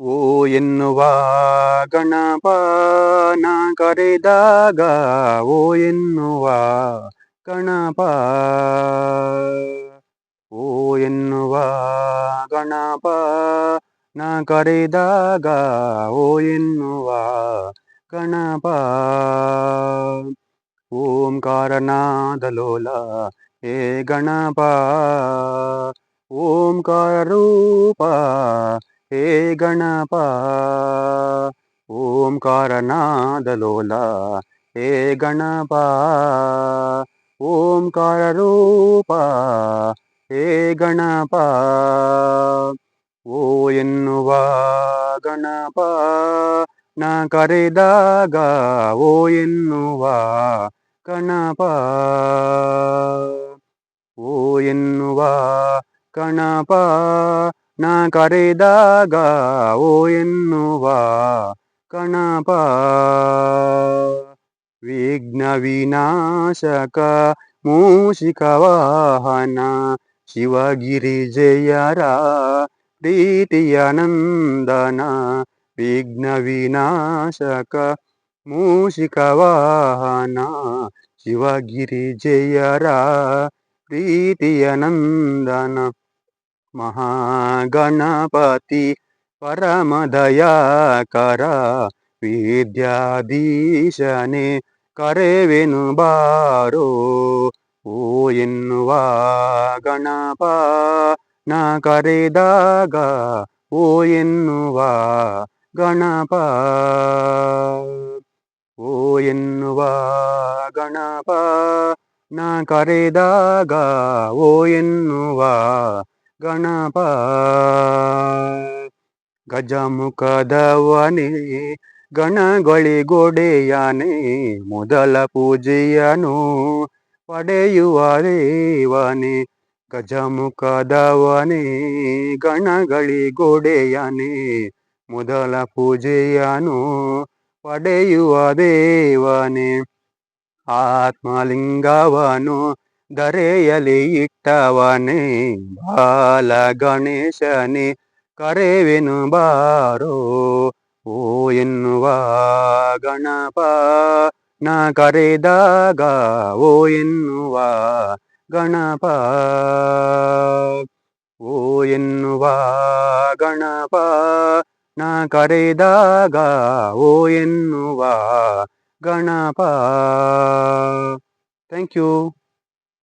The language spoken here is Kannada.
ಓ ಎನ್ನುವ ಗಣಪನ ಕರೆದಾಗ, ಓ ಎನ್ನುವ ಗಣಪ. ಓ ಎನ್ನುವ ಗಣಪ ನ ಕರೆದಾಗ, ಓ ಎನ್ನುವ ಗಣಪ. ಓಂಕಾರನಾದ ಲೋಲ, ಹೇ ಗಣಪ. ಓಂಕಾರ ರೂಪ ಹೇ ಗಣಪ ಓಂಕಾರನಾದ ಲೋಲ ಹೇ ಗಣಪ ಓಂಕಾರ ರೂಪ ಹೇ ಗಣಪ ಓ ಎನ್ನುವ ಗಣಪ ನ ಕರೆದಾಗ ಓ ಎನ್ನುವ ಗಣಪ ಓ ಎನ್ನುವ ಗಣಪ ನ ಕರೆದಾಗ ಓ ಎನ್ನುವ ಗಣಪ ವಿಘ್ನ ವಿನಾಶಕ ಮೂಷಿಕ ವಾಹನ ಶಿವಗಿರಿ ಜಯರ ಪ್ರೀತಿಯ ನಂದನ ವಿಘ್ನ ವಿನಾಶಕ ಮೂಷಿಕ ವಾಹನ ಶಿವಗಿರಿ ಜಯರ ಪ್ರೀತಿಯ ನಂದನ ಮಹಾಗಣಪತಿ ಪರಮದಯಾಕರ ವಿದ್ಯಾಧೀಶನೆ, ಕರೆವೆನು ಬಾರೋ, ಓ ಎನ್ನುವ ಗಣಪ, ನ ಕರೆದಾಗ, ಓ ಎನ್ನುವ ಗಣಪ, ಓ ಎನ್ನುವ ಗಣಪ, ನ ಕರೆದಾಗ, ಓ ಎನ್ನುವ ಗಣಪ ಗಜಮುಖದವನೇ ಗಣಗಳಿಗೊಡೆಯನೇ ಮೊದಲ ಪೂಜೆಯನು ಪಡೆಯುವ ದೇವನೇ ಗಣಗಳಿ ಗಣಗಳಿಗೊಡೆಯನೇ ಮೊದಲ ಪೂಜೆಯನು ಪಡೆಯುವ ದೇವನೇ ಆತ್ಮಲಿಂಗವನು ಧರೆಯಲಿ ಇಟ್ಟವನೇ ಬಾಲ ಗಣೇಶನೇ ಕರೆವೆನು ಬಾರೋ ಓ ಎನ್ನುವ ಗಣಪ. ನ ಕರೆದಾಗ ಓ ಎನ್ನುವ ಗಣಪ. ಓ ಎನ್ನುವ ಗಣಪ. ನ ಕರೆದಾಗ ಓ ಎನ್ನುವ ಗಣಪ. Thank you.